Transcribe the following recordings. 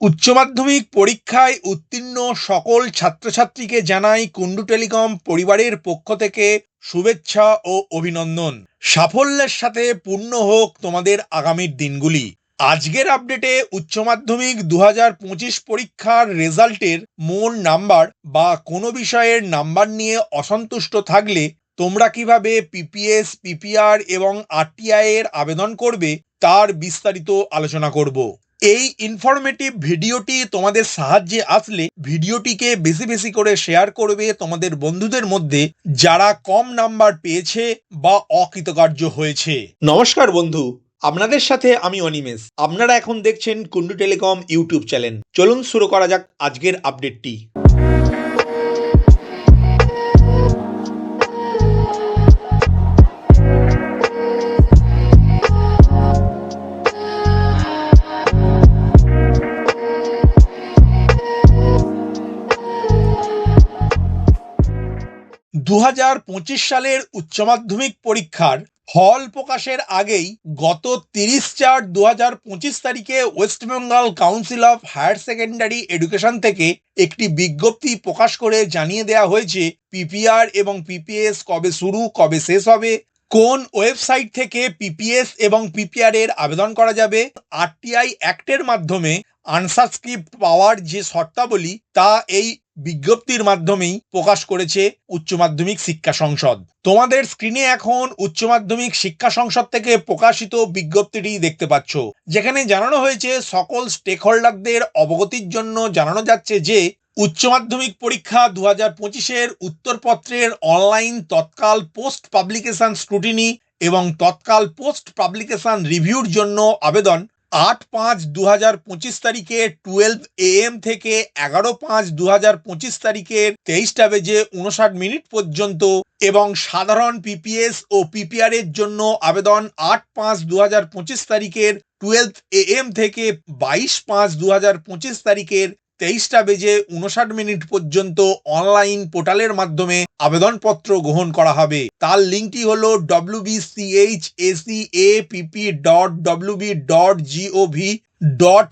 উচ্চ মাধ্যমিক পরীক্ষায় উত্তীর্ণ সকল ছাত্রছাত্রীকে জানাই কুন্ডু টেলিকম পরিবারের পক্ষ থেকে শুভেচ্ছা ও অভিনন্দন। সাফল্যের সাথে পূর্ণ হোক তোমাদের আগামীর দিনগুলি। আজকের আপডেটে উচ্চ মাধ্যমিক দু পরীক্ষার রেজাল্টের মূল নাম্বার বা কোনো বিষয়ের নাম্বার নিয়ে অসন্তুষ্ট থাকলে তোমরা কীভাবে পিপিএস, পিপিআর এবং আরটিআই এর আবেদন করবে তার বিস্তারিত আলোচনা করব। এই ইনফরমেটিভ ভিডিওটি তোমাদের সাহায্যে আসলে ভিডিওটিকে বেশি বেশি করে শেয়ার করবে তোমাদের বন্ধুদের মধ্যে যারা কম নাম্বার পেয়েছে বা অকৃতকার্য হয়েছে। নমস্কার বন্ধু, আপনাদের সাথে আমি অনিমেষ। আপনারা এখন দেখছেন কুন্ডু টেলিকম ইউটিউব চ্যানেল। চলুন শুরু করা যাক আজকের আপডেটটি দু সালের উচ্চ মাধ্যমিক পরীক্ষার ফল প্রকাশের আগেই গত তিরিশ চার দু পঁচিশ তারিখে West Bengal council of higher secondary education থেকে একটি বিজ্ঞপ্তি প্রকাশ করে জানিয়ে দেওয়া হয়েছে, পিপিআর এবং পিপিএস কবে শুরু, কবে শেষ হবে, কোন ওয়েবসাইট থেকে পিপিএস এবং পিপিআর এর আবেদন করা যাবে, আরটিআই অ্যাক্টের মাধ্যমে আনসাবস্ক্রিপ্ট পাওয়ার যে শর্তাবলী, তা এই বিজ্ঞপ্তির মাধ্যমেই প্রকাশ করেছে উচ্চ মাধ্যমিক শিক্ষা সংসদ। তোমাদের স্ক্রিনে এখন উচ্চ মাধ্যমিক শিক্ষা সংসদ থেকে প্রকাশিত বিজ্ঞপ্তিটি দেখতে পাচ্ছ। যেখানে জানানো হয়েছে, সকল স্টেক হোল্ডারদের অবগতির জন্য জানানো যাচ্ছে যে, উচ্চ মাধ্যমিক পরীক্ষা দু হাজার পঁচিশের উত্তরপত্রের online tatkal post publication scrutiny এবং তৎকাল পোস্ট পাবলিকেশন রিভিউর জন্য আবেদন আট পাঁচ দু হাজার পঁচিশ তারিখে টুয়েলভ এ এম থেকে এগারো পাঁচ দু হাজার পঁচিশ তারিখের তেইশটা বেজে উনষাট মিনিট পর্যন্ত এবং সাধারণ পিপিএস ও পিপিআর এর জন্য আবেদন আট পাঁচ দু হাজার পঁচিশ তারিখের টুয়েলভ এ এম থেকে বাইশ পাঁচ দু হাজার পঁচিশ তারিখের তেইশটা বেজে উনষাট মিনিট পর্যন্ত অনলাইন পোর্টালের মাধ্যমে আবেদনপত্র গ্রহণ করা হবে। তার লিঙ্কটি হল W BCH SE app dot W B dot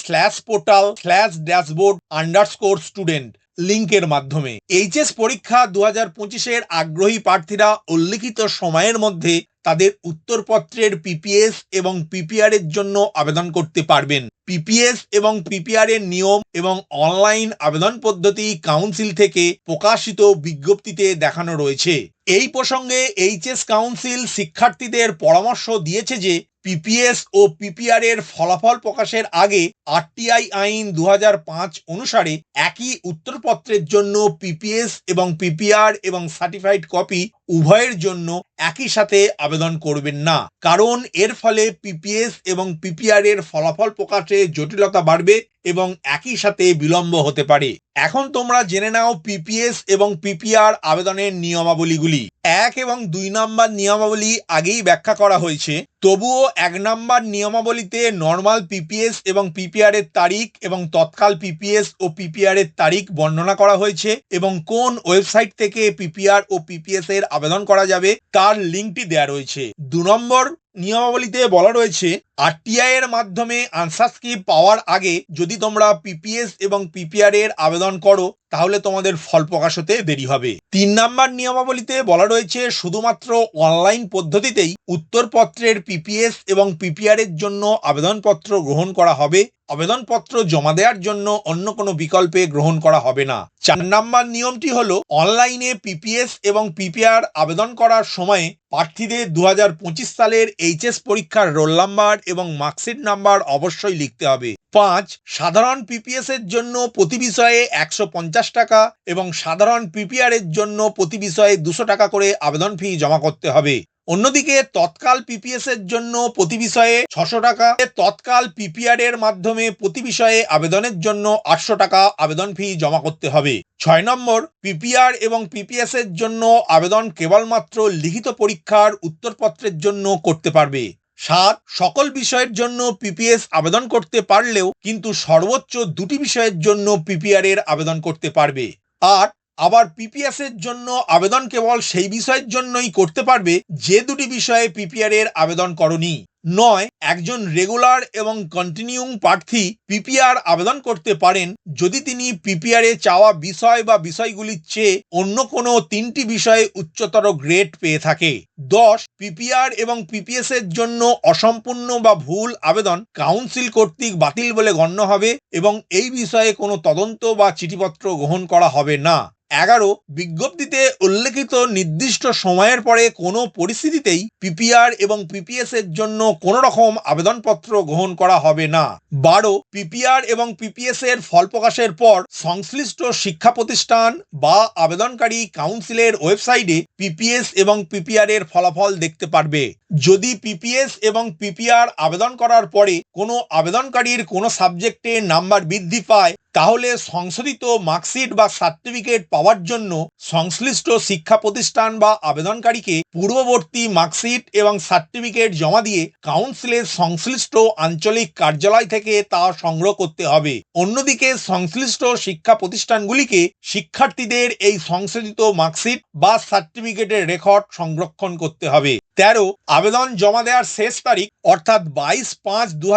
slash portal slash dashboard underscore student লিঙ্কের মাধ্যমে। এইচএস পরীক্ষা দু হাজার পঁচিশের আগ্রহী প্রার্থীরা উল্লিখিত সময়ের মধ্যে তাদের উত্তরপত্রের পিপিএস এবং পিপিআর এর জন্য আবেদন করতে পারবেন। পিপিএস এবং পিপিআর এর নিয়ম এবং অনলাইন আবেদন পদ্ধতি কাউন্সিল থেকে প্রকাশিত বিজ্ঞপ্তিতে দেখানো রয়েছে। এই প্রসঙ্গে এইচএস কাউন্সিল শিক্ষার্থীদের পরামর্শ দিয়েছে যে পিপিএস ও পিপিআর এর ফলাফল প্রকাশের আগে আরটিআই আইন দু হাজার পাঁচ অনুসারে একই উত্তরপত্রের জন্য পিপিএস এবং পিপিআর এবং সার্টিফাইড কপি উভয়ের জন্য একই সাথে আবেদন করবেন না কারণ এর ফলে পিপিএস এবং পিপিআর এর ফলাফল প্রকাশে জটিলতা বাড়বে এবং একই সাথে বিলম্ব হতে পারে এখন তোমরা জেনে নাও পিপিএস এবং পিপিআর আবেদনের নিয়মাবলীগুলি এক এবং দুই নম্বর নিয়মাবলী আগেই ব্যাখ্যা করা হয়েছে তবুও এক নম্বর নিয়মাবলীতে নর্মাল পিপিএস এবং পিপিআর এর তারিখ এবং তৎকাল পিপিএস ও পিপিআর এর তারিখ বর্ণনা করা হয়েছে এবং কোন ওয়েবসাইট থেকে পিপিআর ও পিপিএস এর আবেদন করা যাবে তার লিঙ্কটি দেয়া রয়েছে। দু নম্বর নিয়মাবলীতে বলা রয়েছে আরটিআই এর মাধ্যমে আনসার আনসারস্ক্রিপ্ট পাওয়ার আগে যদি তোমরা পিপিএস এবং পিপিআর এর আবেদন করো, তাহলে তোমাদের ফল প্রকাশ হতে দেরি হবে। তিন নাম্বার নিয়মাবলীতে বলা রয়েছে, শুধুমাত্র অনলাইন পদ্ধতিতেই উত্তরপত্রের পিপিএস এবং পিপিআর এর জন্য আবেদনপত্র গ্রহণ করা হবে। আবেদনপত্র জমা দেওয়ার জন্য অন্য কোনো বিকল্পে গ্রহণ করা হবে না। চার নাম্বার নিয়মটি হলো, অনলাইনে পিপিএস এবং পিপিআর আবেদন করার সময়ে প্রার্থীদের দু হাজার পঁচিশ সালের এইচএস পরীক্ষার রোল নাম্বার এবং মার্কশিট নাম্বার অবশ্যই লিখতে হবে। পাঁচ, সাধারণ পিপিএস এর জন্য প্রতি বিষয়ে একশো পঞ্চাশ টাকা এবং সাধারণ পিপিআর এর জন্য প্রতি বিষয়ে দুশো টাকা করে আবেদন ফি জমা করতে হবে। অন্যদিকে তৎকাল পিপিএস এর জন্য প্রতি বিষয়ে ছশো টাকা, তৎকাল পিপিআর এর মাধ্যমে প্রতি বিষয়ে আবেদনের জন্য আটশো টাকা আবেদন ফি জমা করতে হবে। ছয় নম্বর পিপিআর এবং পিপিএস এর জন্য আবেদন কেবলমাত্র লিখিত পরীক্ষার উত্তরপত্রের জন্য করতে পারবে। সাত, সকল বিষয়ের জন্য পিপিএস আবেদন করতে পারলেও কিন্তু সর্বোচ্চ দুটি বিষয়ের জন্য পিপিআর এর আবেদন করতে পারবে। আট আবার পিপিএস এর জন্য আবেদন কেবল সেই বিষয়ের জন্যই করতে পারবে যে দুটি বিষয়ে পিপিআর এর আবেদন করনি। নয়, একজন রেগুলার এবং কন্টিনিউং প্রার্থী পিপিআর আবেদন করতে পারেন যদি তিনি পিপিআর এ চাওয়া বিষয় বা বিষয়গুলির চেয়ে অন্য কোনো তিনটি বিষয়ে উচ্চতর গ্রেড পেয়ে থাকে। দশ পিপিআর এবং পিপিএস এর জন্য অসম্পূর্ণ বা ভুল আবেদন কাউন্সিল কর্তৃক বাতিল বলে গণ্য হবে এবং এই বিষয়ে কোনো তদন্ত বা চিঠিপত্র গ্রহণ করা হবে না। এগারো বিজ্ঞপ্তিতে উল্লেখিত নির্দিষ্ট সময়ের পরে কোনো পরিস্থিতিতেই পিপিআর এবং পিপিএস এর জন্য কোনো রকম আবেদনপত্র গ্রহণ করা হবে না। বারো পিপিআর এবং পিপিএস এর ফল প্রকাশের পর সংশ্লিষ্ট শিক্ষা প্রতিষ্ঠান বা আবেদনকারী কাউন্সিলের ওয়েবসাইটে পিপিএস এবং পিপিআর এর ফলাফল দেখতে পারবে। যদি পিপিএস এবং পিপিআর আবেদন করার পরে কোনো আবেদনকারীর কোনো সাবজেক্টে নাম্বার বৃদ্ধি পায় তাহলে সংশোধিত মার্কশিট বা সার্টিফিকেট পাওয়ার জন্য সংশ্লিষ্ট শিক্ষা প্রতিষ্ঠান বা আবেদনকারীকে পূর্ববর্তী মার্কশিট এবং সার্টিফিকেট জমা দিয়ে কাউন্সিলের সংশ্লিষ্ট আঞ্চলিক কার্যালয় থেকে তা সংগ্রহ করতে হবে। অন্যদিকে সংশ্লিষ্ট শিক্ষা প্রতিষ্ঠানগুলিকে শিক্ষার্থীদের এই সংশোধিত মার্কশিট বা সার্টিফিকেটের রেকর্ড সংরক্ষণ করতে হবে। তেরো, আবেদন জমা দেওয়ার শেষ তারিখ, অর্থাৎ বাইশ পাঁচ দু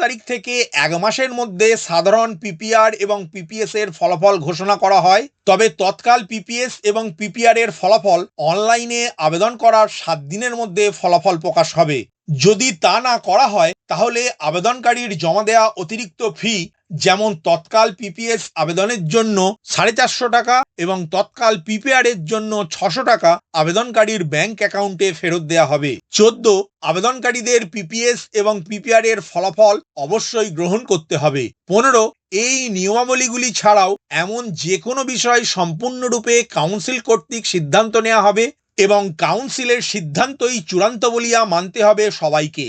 তারিখ থেকে এক মাসের মধ্যে সাধারণ পিপিআর এবং পিপিএস এর ফলাফল ঘোষণা করা হয়, তবে তৎকাল পিপিএস এবং পিপিআর এর ফলাফল অনলাইনে আবেদন করার সাত দিনের মধ্যে ফলাফল প্রকাশ হবে। যদি তা না করা হয়, তাহলে আবেদনকারীর জমা দেওয়া অতিরিক্ত ফি যেমন তৎকাল পিপিএস আবেদনের জন্য সাড়ে চারশো টাকা এবং তৎকাল পিপিআর এর জন্য ছশো টাকা আবেদনকারীর ব্যাংক অ্যাকাউন্টে ফেরত দেওয়া হবে। চোদ্দ, আবেদনকারীদের পিপিএস এবং পিপিআর এর ফলাফল অবশ্যই গ্রহণ করতে হবে। পনেরো, এই নিয়মাবলীগুলি ছাড়াও এমন যে কোনো বিষয় সম্পূর্ণরূপে কাউন্সিল কর্তৃক সিদ্ধান্ত নেওয়া হবে এবং কাউন্সিলের সিদ্ধান্তই চূড়ান্ত বলিয়া মানতে হবে সবাইকে।